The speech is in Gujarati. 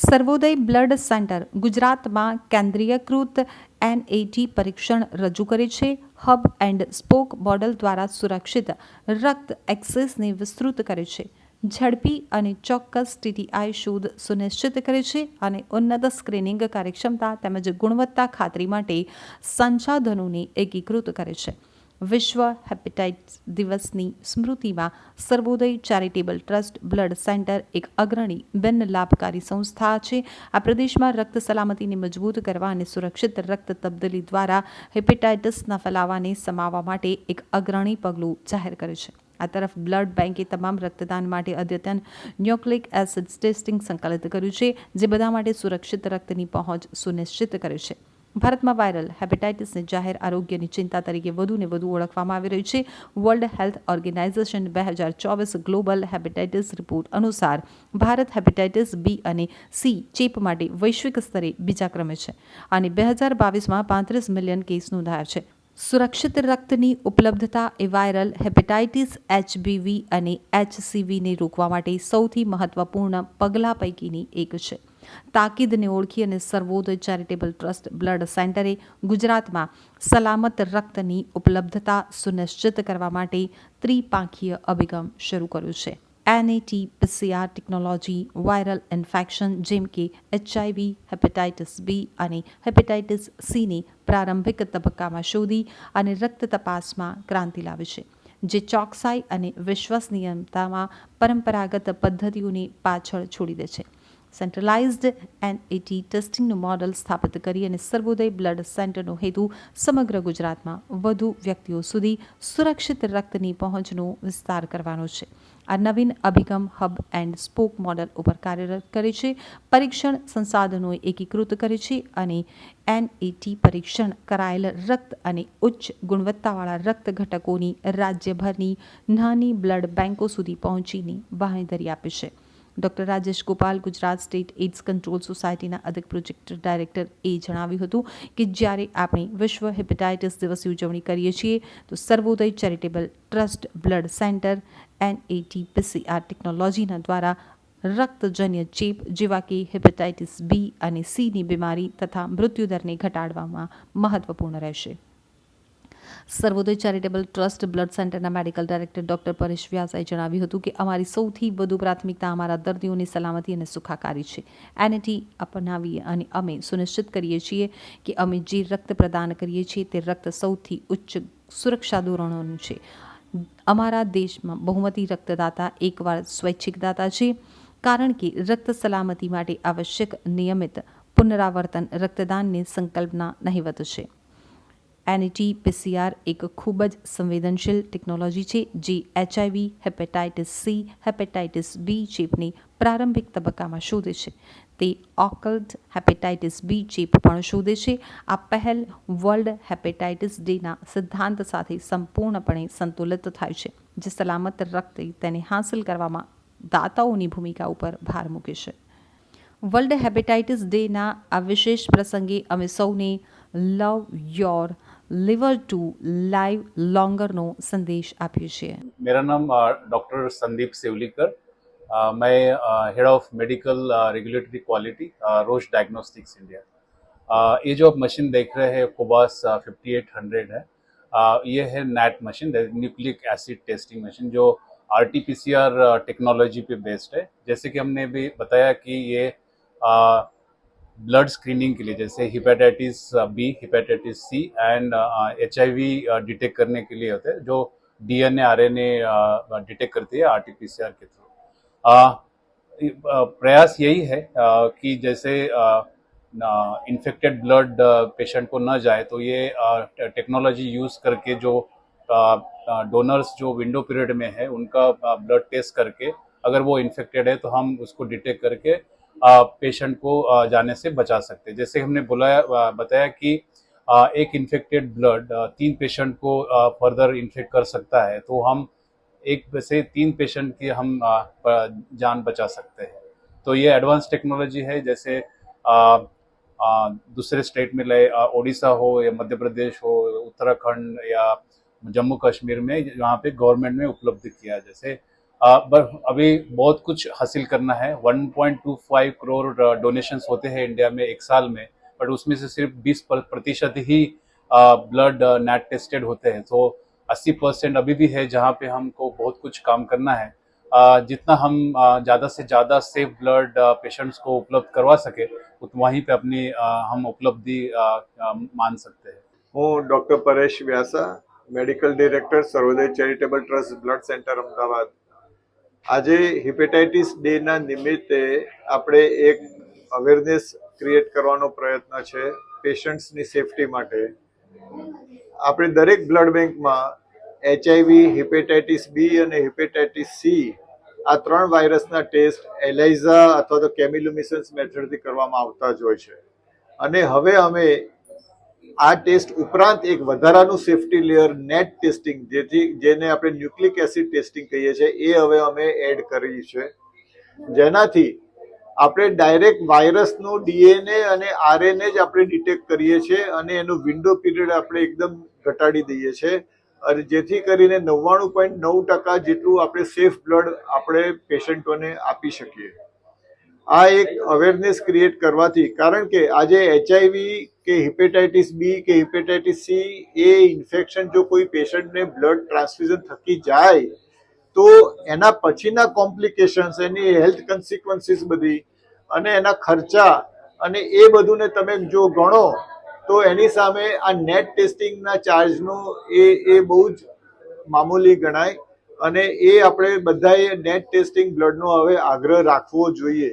સર્વોદય બ્લડ સેન્ટર ગુજરાતમાં કેન્દ્રીયકૃત એનએટી પરીક્ષણ રજૂ કરે છે. હબ એન્ડ સ્પોક મોડલ દ્વારા સુરક્ષિત રક્ત એક્સેસને વિસ્તૃત કરે છે. ઝડપી અને ચોક્કસ ટીટીઆઈ શોધ સુનિશ્ચિત કરે છે અને ઉન્નત સ્ક્રીનિંગ કાર્યક્ષમતા તેમજ ગુણવત્તા ખાતરી માટે સંસાધનોને એકીકૃત કરે છે. વિશ્વ હેપેટાઇટ્સ દિવસની સ્મૃતિમાં Sarvodaya charitable trust blood centre એક અગ્રણી બિન લાભકારી સંસ્થા છે. આ પ્રદેશમાં રક્ત સલામતીને મજબૂત કરવા અને સુરક્ષિત રક્ત તબદીલી દ્વારા હેપેટાઇટિસના ફેલાવાને સમાવવા માટે એક અગ્રણી પગલું જાહેર કરે છે. આ તરફ બ્લડ બેન્કે તમામ રક્તદાન માટે અદ્યતન ન્યુક્લિક એસિડ ટેસ્ટિંગ સંકલિત કર્યું છે, જે બધા માટે સુરક્ષિત રક્તની પહોંચ સુનિશ્ચિત કરે છે. ભારતમાં વાયરલ હેપેટાઇટિસને જાહેર આરોગ્યની ચિંતા તરીકે વધુને વધુ ઓળખવામાં આવી રહ્યું છે. વર્લ્ડ હેલ્થ ઓર્ગેનાઇઝેશન બે હજાર ચોવીસ ગ્લોબલ હેપેટાઇટિસ રિપોર્ટ અનુસાર ભારત હેપેટાઇટિસ બી અને સી ચેપ માટે વૈશ્વિક સ્તરે બીજા ક્રમે છે અને બે હજાર બાવીસમાં પાંત્રીસ મિલિયન કેસ નોંધાયા છે. સુરક્ષિત રક્તની ઉપલબ્ધતા એ વાયરલ હેપેટાઇટિસ એચબીવી અને એચસીવીને રોકવા માટે સૌથી મહત્વપૂર્ણ પગલાં પૈકીની એક છે. તાકીદને ઓળખી અને સર્વોદય ચેરિટેબલ ટ્રસ્ટ બ્લડ સેન્ટરે ગુજરાતમાં સલામત રક્તની ઉપલબ્ધતા સુનિશ્ચિત કરવા માટે ત્રિપાંખીય અભિગમ શરૂ કર્યો છે. NAT PCR technology, viral infection જેમ કે એચઆઈવી હેપેટાઇટિસ બી અને હેપેટાઇટિસ સીને પ્રારંભિક તબક્કામાં શોધી અને રક્ત તપાસમાં ક્રાંતિ લાવે છે, જે ચોકસાઈ અને વિશ્વસનીયતામાં પરંપરાગત પદ્ધતિઓને પાછળ છોડી દે છે. સેન્ટ્રલાઇઝ્ડ એનએટી ટેસ્ટિંગનું મોડલ સ્થાપિત કરી અને સર્વોદય બ્લડ સેન્ટરનો હેતુ સમગ્ર ગુજરાતમાં વધુ વ્યક્તિઓ સુધી સુરક્ષિત રક્તની પહોંચનો વિસ્તાર કરવાનો છે. આ નવીન અભિગમ હબ એન્ડ સ્પોક મોડલ ઉપર કાર્યરત કરે છે, પરીક્ષણ સંસાધનો એકીકૃત કરે છે અને એનએટી પરીક્ષણ કરાયેલ રક્ત અને ઉચ્ચ ગુણવત્તાવાળા રક્ત ઘટકોની રાજ્યભરની નાની બ્લડ બેન્કો સુધી પહોંચીને બાંહેધરી આપે છે. Doctor Rajesh Gopal, Gujarat state AIDS control સોસાયટીના અધિક પ્રોજેક્ટ ડાયરેક્ટર એ જણાવ્યું હતું કે જ્યારે આપણે વિશ્વ હેપેટાઇટિસ દિવસની ઉજવણી કરીએ છીએ, તો Sarvodaya charitable trust, blood centre NAT PCR ટેકનોલોજીના દ્વારા રક્તજન્ય ચેપ જેવા કે હેપેટાઇટિસ બી અને સીની બીમારી તથા મૃત્યુદરને ઘટાડવામાં મહત્વપૂર્ણ રહેશે. સર્વોદય ચેરિટેબલ ટ્રસ્ટ બ્લડ સેન્ટરના મેડિકલ ડાયરેક્ટર ડોક્ટર પરેશ વ્યાસાએ જણાવ્યું હતું કે અમારી સૌથી વધુ પ્રાથમિકતા અમારા દર્દીઓની સલામતી અને સુખાકારી છે. એનએટી અપનાવીએ અને અમે સુનિશ્ચિત કરીએ છીએ કે અમે જે રક્ત પ્રદાન કરીએ છીએ તે રક્ત સૌથી ઉચ્ચ સુરક્ષા ધોરણોનું છે. અમારા દેશમાં બહુમતી રક્તદાતા એકવાર સ્વૈચ્છિક દાતા છે, કારણ કે રક્ત સલામતી માટે આવશ્યક નિયમિત પુનરાવર્તન રક્તદાનની સંકલ્પના નહિવત છે. એનઈટી પીસીઆર એક ખૂબ જ સંવેદનશીલ ટેકનોલોજી છે, જે HIV hepatitis C hepatitis B ચેપની પ્રારંભિક તબક્કામાં શોધે છે. તે ઓકલ્ટ હેપેટાઇટિસ બી ચેપ પણ શોધે છે. આ પહેલ વર્લ્ડ હેપેટાઇટિસ ડેના સિદ્ધાંત સાથે સંપૂર્ણપણે સંતુલિત થાય છે, જે સલામત રક્ત તેને હાંસલ કરવામાં દાતાઓની ભૂમિકા ઉપર ભાર મૂકે છે. વર્લ્ડ હેપેટાઇટિસ ડેના આ વિશેષ પ્રસંગે અમે સૌને love your liver to live longer no संदेश आप्યો मेरा नाम डॉक्टर संदीप सेवलीकर। मैं head of medical regulatory quality Roche diagnostics India ये जो आप मशीन देख रहे हैं कोबास फिफ्टी एट हंड्रेड है। ये है NAT machine nucleic acid testing machine जो R T P C R technology पे बेस्ड है। जैसे कि हमने भी बताया कि ये ब्लड स्क्रीनिंग के लिए जैसे hepatitis B hepatitis C and H I V detect करने के लिए होते हैं जो डी एन डिटेक्ट करती है R T P C R के थ्रू प्रयास यही है uh, कि जैसे इन्फेक्टेड ब्लड पेशेंट को न जाए तो ये टेक्नोलॉजी uh, यूज़ करके जो डोनर्स uh, जो विंडो पीरियड में है उनका ब्लड टेस्ट करके अगर वो इन्फेक्टेड है तो हम उसको डिटेक्ट करके पेशेंट को जाने से बचा सकते। हैं जैसे हमने बुलाया बताया कि एक इन्फेक्टेड ब्लड तीन पेशेंट को फर्दर इन्फेक्ट कर सकता है तो हम एक से तीन पेशेंट की हम जान बचा सकते हैं। तो ये एडवांस टेक्नोलॉजी है, जैसे दूसरे स्टेट में ले ओडिशा हो या मध्य प्रदेश हो, उत्तराखंड या जम्मू कश्मीर में यहाँ पे गवर्नमेंट में उपलब्ध किया, जैसे पर अभी बहुत कुछ हासिल करना है। 1.25 करोड़ डोनेशंस होते हैं इंडिया में एक साल में बट उसमें से सिर्फ़ 20 प्रतिशत ही ब्लड नेट टेस्टेड होते हैं। तो 80 परसेंट अभी भी है जहाँ पे हमको बहुत कुछ काम करना है। जितना हम ज़्यादा से ज़्यादा सेफ़ ब्लड पेशेंट्स को उपलब्ध करवा सके उतना वहीं पे अपनी हम उपलब्धि मान सकते हैं। हूँ doctor Paresh Vyasa medical director Sarvodaya charitable trust blood centre Ahmedabad. આજે હિપેટાઇટિસ ડે ના નિમિત્તે આપણે એક અવેરનેસ ક્રિએટ કરવાનો પ્રયત્ન છે પેશન્ટ્સની સેફટી માટે. આપણે દરેક બ્લડ બેંકમાં એચઆઈવી, હિપેટાઇટિસ બી અને હિપેટાઇટિસ સી આ ત્રણ વાયરસના ટેસ્ટ એલાઇઝા અથવા તો કેમિલ્યુમિસન્સ મેથડથી કરવામાં આવતા જ હોય છે. અને હવે અમે આ ટેસ્ટ ઉપરાંત એક વધારાનું સેફટી લેયર નેટ ટેસ્ટિંગ જેથી જેને આપણે ન્યુક્લિક એસિડ ટેસ્ટિંગ કહીએ છીએ, એ હવે અમે એડ કરી છે. જેનાથી આપણે ડાયરેક્ટ વાયરસનું ડીએનએ અને આરએનએ જ આપણે ડિટેક્ટ કરીએ છીએ અને એનું વિન્ડો પીરિયડ આપણે એકદમ ઘટાડી દઈએ છીએ. અને જેથી કરીને નવ્વાણું પોઈન્ટ નવ ટકા જેટલું આપણે સેફ બ્લડ આપણે પેશન્ટોને આપી શકીએ. આ એક અવેરનેસ ક્રિએટ કરવાથી, કારણ કે આજે એચઆઈવી કે હિપેટાઇટિસ બી કે હિપેટાઇટિસ સી એ ઇન્ફેક્શન જો કોઈ પેશન્ટને બ્લડ ટ્રાન્સફ્યુઝન થકી જાય, તો એના પછીના કોમ્પ્લિકેશન્સ એની હેલ્થ કન્સિક્વન્સીસ બધી અને એના ખર્ચા અને એ બધુંને તમે જો ગણો, તો એની સામે આ નેટ ટેસ્ટિંગના ચાર્જનું એ એ બહુ જ મામૂલી ગણાય અને એ આપણે બધાએ નેટ ટેસ્ટિંગ બ્લડનો હવે આગ્રહ રાખવો જોઈએ.